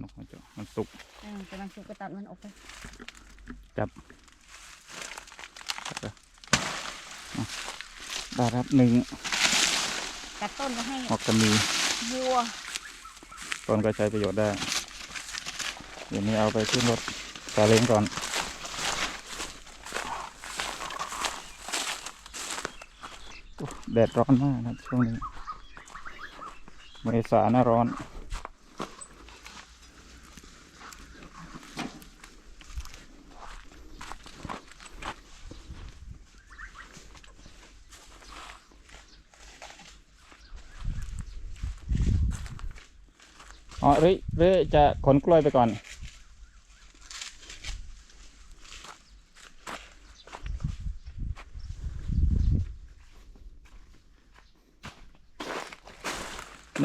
นกหัวเจาะมันสุกเออกำลังสุกก็ตัดมันออกไป จับได้ครับหนึ่งตัดต้นก็ให้หอกกระมีวัว ต้นก็ใช้ประโยชน์ได้ เดี๋ยวนี้เอาไปขึ้นรถซาเล้งก่อนโอ้แดดร้อนมากนะครับช่วงนี้เมษาหน้าร้อน อ๋อหรือหรือจะขนกล้วยไปก่อน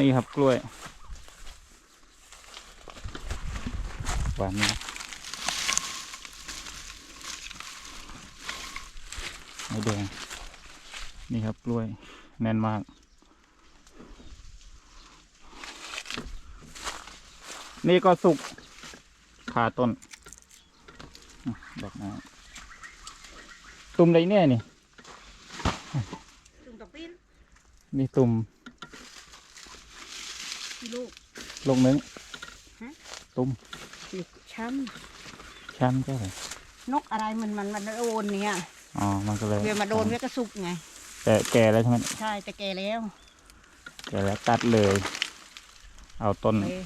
นี่ครับกล้วยหวานนี่ไม่แดงนี่ครับกล้วยแน่นมาก นี่ก็สุกขาต้นอะดอกไม้ตุ่มอะไรเนี่ยนี่จุ่มกับปิ้นนี่ตุ่มลูกลูกนึงฮะตุ่มสิช้ช้ำใช่ไหมำนกอะไรมันมันมันโดนเนี่ยอ๋อมันก็เลยเวียมาโดนเวียก็สุกไงแต่แก่แล้วใช่ไหมใช่แต่แกแล้วแก่แล้วตัดเลย เอาต้น เลย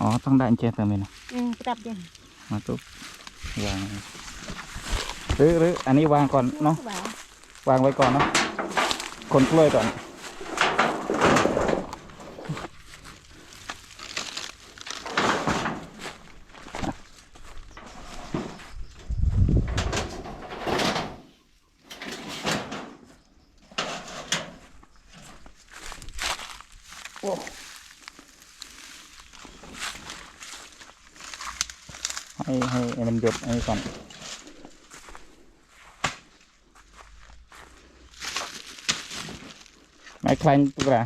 อ๋อต้องได้อันเจเติมเลยนะอืมตับยังมาตุ๊บวางหรือหรืออันนี้วางก่อนเนาะบ่าววางไว้ก่อนเนาะคนกล้วยก่อนโอ้ ให้ให้ให้มันหยดอันนี้ก่อนไม้คลายตัวละ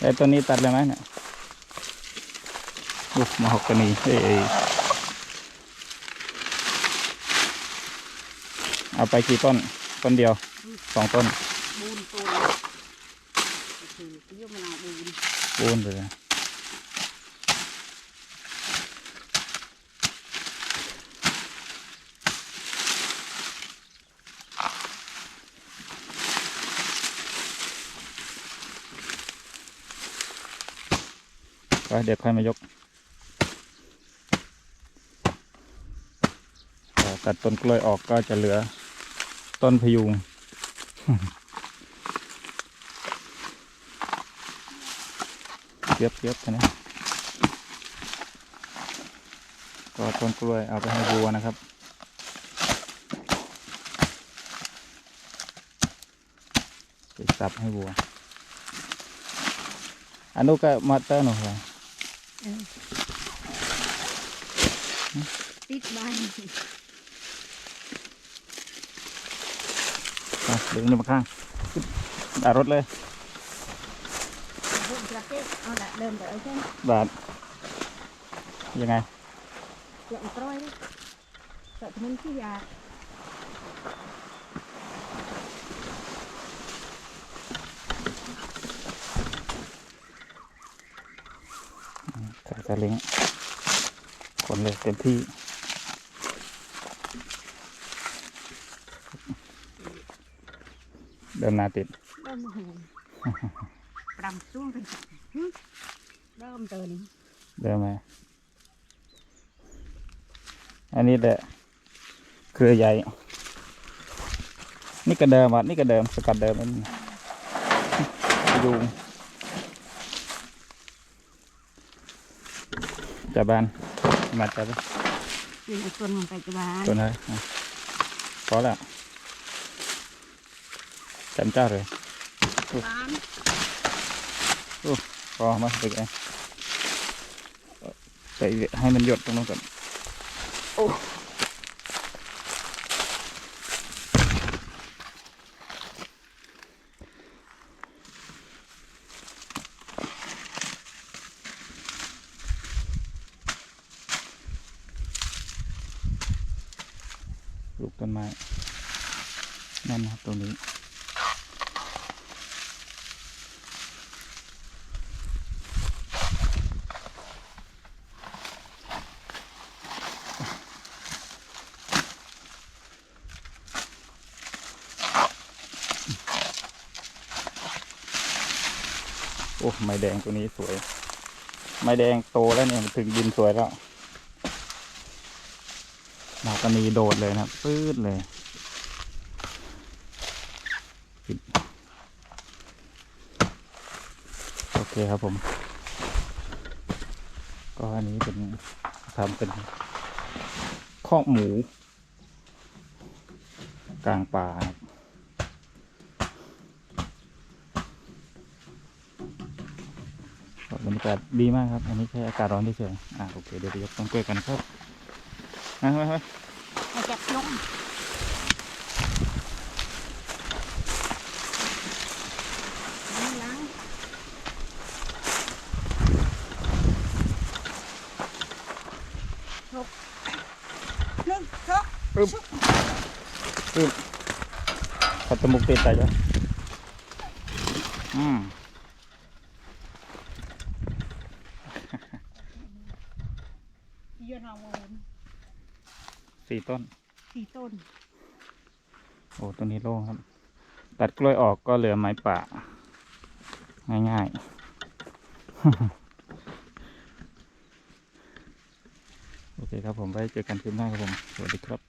ไอ้ตัวนี้ตัดเลยไหมเนี่ยโอ้มาหกกันนี่เอ้ย เอาไปกี่ต้น ต้นเดียวสองต้น บูนตูนคือเยี่ยมมะนาวบูนปูนไปเลยไปเดี๋ยวค่อยมายกพอตัดต้นกล้วยออกก็จะเหลือ ต้นพยุงเทียบเทียบกันนะก็ต้นกล้วยเอาไปให้วัวนะครับ ไปสับให้วัว อันนู้นก็มาเตอร์หนูเหรอติดบอะ ดึงนี่มาข้างดารถเลยพุ่มกระเทศเอาละเดินไปเอาใช่ไหมบาทยังไงเกี่ยวกร้อยเกิดมันที่ยาใส่สลิงขนเลยเต็มที่ เดินนาติดเริ่มหูปรำช่วงเป็นหึเริ่มเตือนเดินมอันนี้แหละเครือใหญ่ นี่ก็เดิมอะนี่ก็เดิมสกัดเดิมอันนี้ยุงจับบ้านมาจับไปเป็นไอ้ส่วนมันไปกระบาลตัวไหนอะพอแล้ว จำเจ้าเลยบ้านพอมาไปไงไปไปให้มันหยดตรงนั้นก่อน โอ้ไม้แดงตัวนี้สวย ไม้แดงโตแล้วเนี่ยถึงดินสวยแล้วดอกกนีโดดเลยนะครับปื้ดเลยปิดโอเคครับผม ก็อันนี้เป็นทำเป็นคอกหมู กลางป่าครับ บรรยากาศดีมากครับ อันนี้แค่อากาศร้อนเฉยๆอ่าโอเคเดี๋ยวไปยกต้นกล้วยกันครับมาไปไปมาจับลงนี่ล้างลบหนึ่งสองปึ๊บปึ๊บขัดจมูกติดใจจ้ะอืม ยนาวนสี่ต้นสี่ต้น โอ้ต้นนี้โล่งครับ ตัดกล้วยออกก็เหลือไม้ป่า ง่ายๆ โอเคครับผมไว้เจอกันคลิปหน้าครับผม สวัสดีครับ